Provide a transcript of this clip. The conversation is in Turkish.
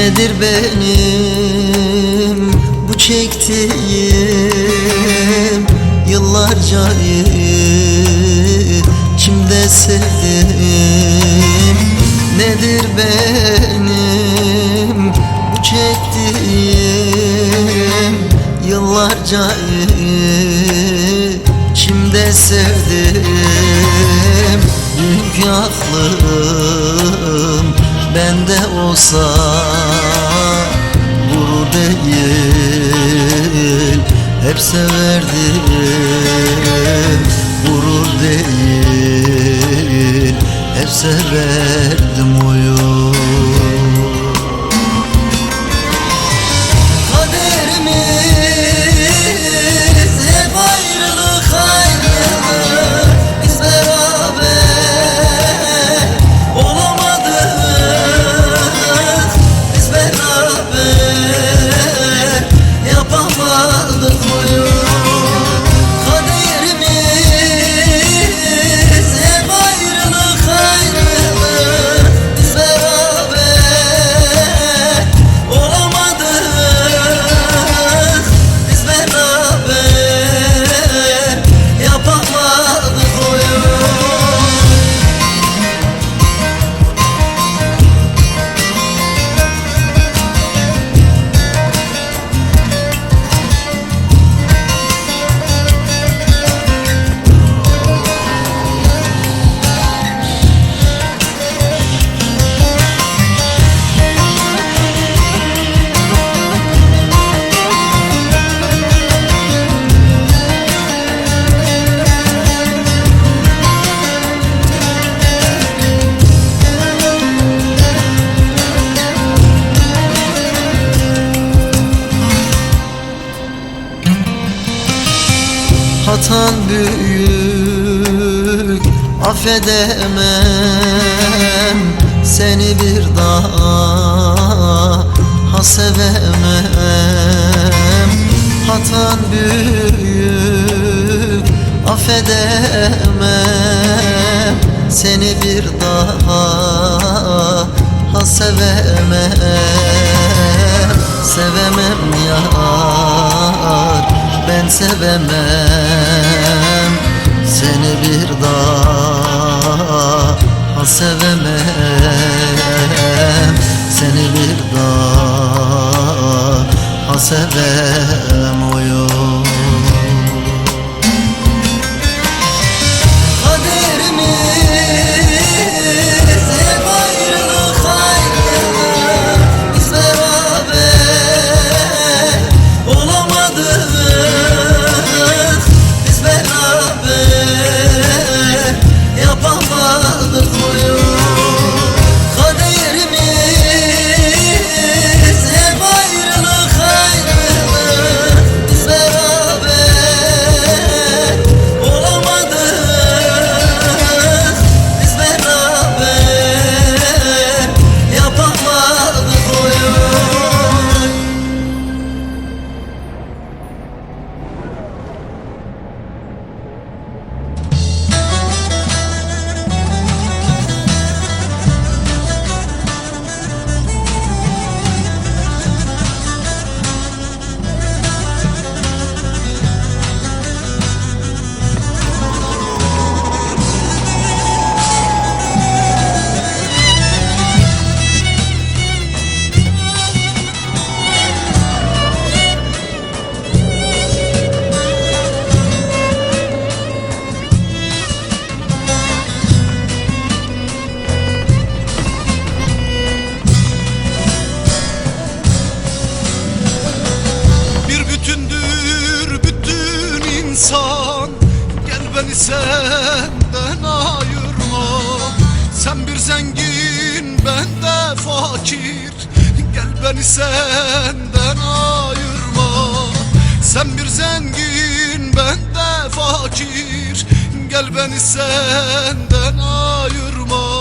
Nedir benim bu çektiğim Yıllarca içimde sevdim? Nedir benim bu çektiğim Yıllarca içimde sevdim? Dünkü aklım bende olsa Gurur değil hep severdim. Gurur değil hep severdim Kaderimiz Hatan büyük affedemem. Seni bir daha sevemem. Hatan büyük affedemem. Seni bir daha sevemem. Sevemem yar ben sevemem sevemem. Seni bir daha sevemem insan Gel beni senden ayırma. Sen bir zengin ben de fakir Gel beni senden ayırma. Sen bir zengin ben de fakir Gel beni senden ayırma